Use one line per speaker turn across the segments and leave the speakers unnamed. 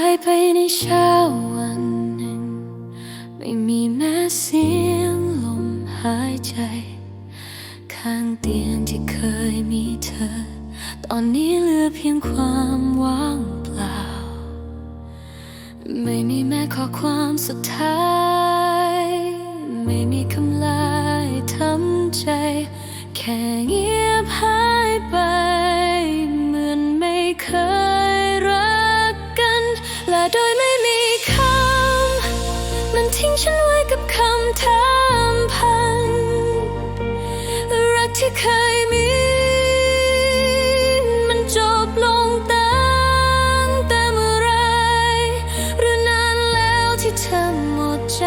ายไปในเช้าวันหนึ่ง ไม่มีแม้เสียงลมหายใจ ข้างเตียงที่เคยมีเธอ ตอนนี้เหลือเพียงความว่างเปล่า ไม่มีแม้ข้อความสุดท้าย ไม่มีคำลายทำใจ แค่เงียบหายไป โดยไม่มีคำ มันทิ้งฉันไว้กับคำถามพัน รักที่เคยมี มันจบลงตั้งแต่เมื่อไร หรือนานแล้วที่เธอหมดใจ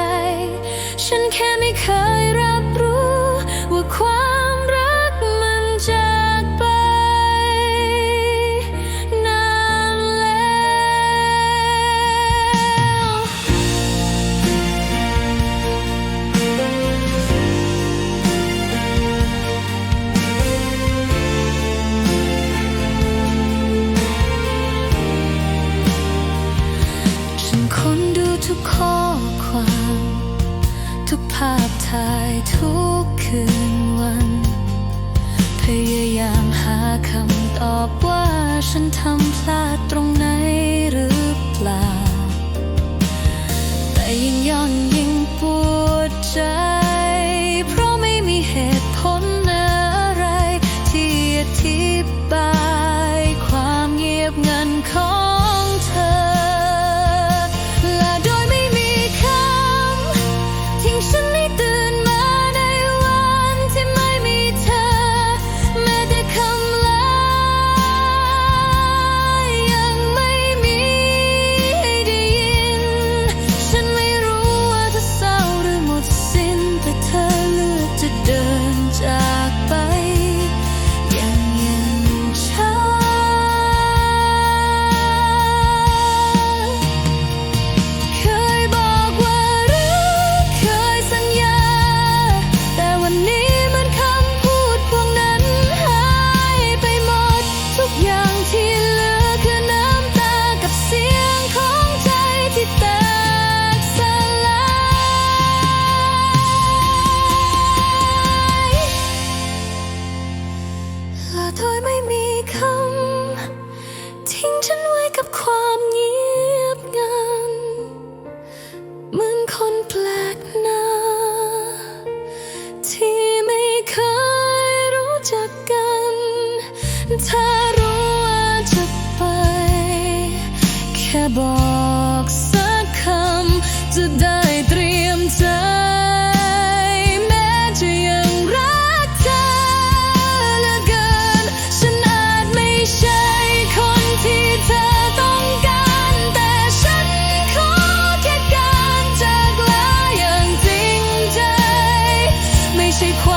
ฉันแค่ไม่เคยรับรู้ว่าความ ทุกข้อความ ทุกภาพถ่ายทุกคืนวัน พยายามหาคำตอบว่าฉันทำพลาด บอกสักคำจะได้เตรียมใจ แม้จะยังรักเธอเหลือเกิน ฉันอาจไม่ใช่คนที่เธอต้องการ แต่ฉันขอแค่การจากลาอย่างจริงใจ ไม่ใช่ความ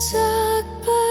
tak